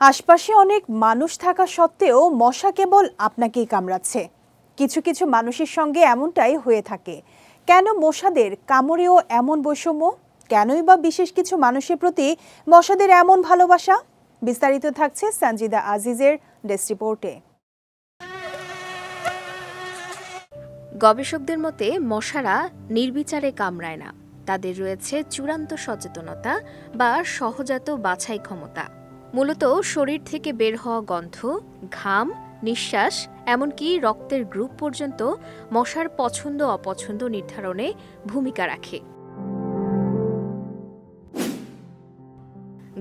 আশপাশে অনেক মানুষ থাকা সত্ত্বেও মশা কেবল আপনাকেই কামড়াচ্ছে। কিছু কিছু মানুষের সঙ্গে এমনটাই হয়ে থাকে। কেন মশাদের কামড়েও এমন বৈষম্য? কেনই বা বিশেষ কিছু মানুষের প্রতি মশাদের এমন ভালোবাসা? বিস্তারিত থাকছে সঞ্জিদা আজিজের ডেস্ক রিপোর্টে। গবেষকদের মতে, মশারা নির্বিচারে কামড়ায় না। তাদের রয়েছে চূড়ান্ত সচেতনতা বা সহজাত বাছাই ক্ষমতা। মূলত শরীর থেকে বের হওয়া গন্ধ, ঘাম, নিঃশ্বাস, এমনকি রক্তের গ্রুপ পর্যন্ত মশার পছন্দ অপছন্দ নির্ধারণে ভূমিকা রাখে।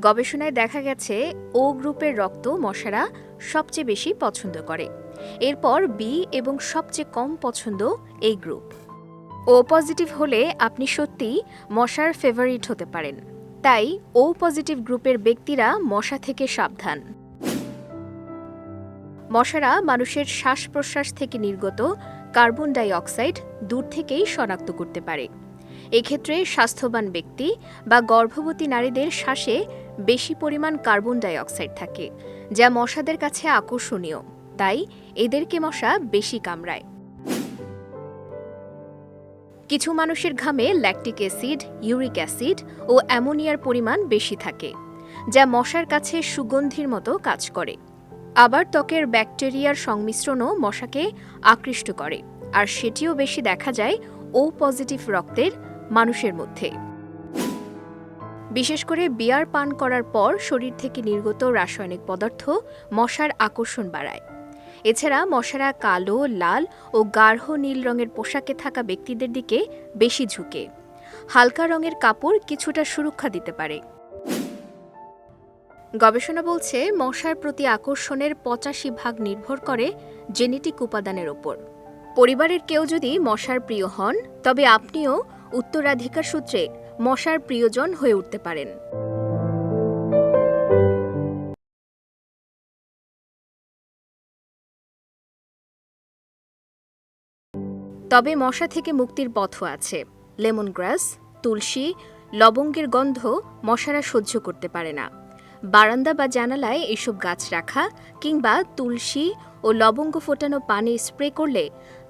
গবেষণায় দেখা গেছে ও গ্রুপের রক্ত মশারা সবচেয়ে বেশি পছন্দ করে। এরপর বি এবং সবচেয়ে কম পছন্দ এই গ্রুপ। ও পজিটিভ হলে আপনি সত্যিই মশার ফেভারিট হতে পারেন। তাই ও পজিটিভ গ্রুপের ব্যক্তিরা মশা থেকে সাবধান। মশারা মানুষের শ্বাস প্রশ্বাস থেকে নির্গত, কার্বন ডাই অক্সাইড দূর থেকেই শনাক্ত করতে পারে। এক্ষেত্রে স্বাস্থ্যবান ব্যক্তি বা গর্ভবতী নারীদের শ্বাসে বেশি পরিমাণ কার্বন ডাই অক্সাইড থাকে, যা মশাদের কাছে আকর্ষণীয়। তাই এদেরকে মশা বেশি কামড়ায়। কিছু মানুষের ঘামে ল্যাকটিক অ্যাসিড ইউরিক অ্যাসিড ও অ্যামোনিয়ার পরিমাণ বেশি থাকে, যা মশার কাছে সুগন্ধির মতো কাজ করে। আবার ত্বকের ব্যাকটেরিয়ার সংমিশ্রণও মশাকে আকৃষ্ট করে, আর সেটিও বেশি দেখা যায় ও পজিটিভ রক্তের মানুষের মধ্যে। বিশেষ করে বিয়ার পান করার পর শরীর থেকে নির্গত রাসায়নিক পদার্থ মশার আকর্ষণ বাড়ায়। এছাড়া মশারা কালো, লাল ও গাঢ় নীল রঙের পোশাকে থাকা ব্যক্তিদের দিকে বেশি ঝুঁকে। হালকা রঙের কাপড় কিছুটা সুরক্ষা দিতে পারে। গবেষণা বলছে, মশার প্রতি আকর্ষণের পঁচাশি ভাগ নির্ভর করে জেনেটিক উপাদানের ওপর। পরিবারের কেউ যদি মশার প্রিয় হন, তবে আপনিও উত্তরাধিকার সূত্রে মশার প্রিয়জন হয়ে উঠতে পারেন। তবে মশা থেকে মুক্তির পথও আছে। লেমন গ্রাস, তুলসী, লবঙ্গের গন্ধ মশারা সহ্য করতে পারে না। বারান্দা বা জানালায় এসব গাছ রাখা কিংবা তুলসী ও লবঙ্গ ফোটানো পানি স্প্রে করলে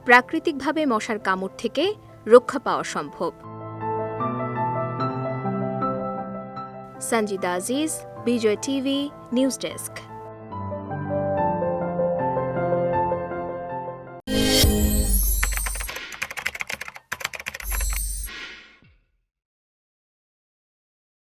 প্রাকৃতিকভাবে মশার কামড় থেকে রক্ষা পাওয়া সম্ভব। Sanjida Aziz, Bijoy TV, news desk.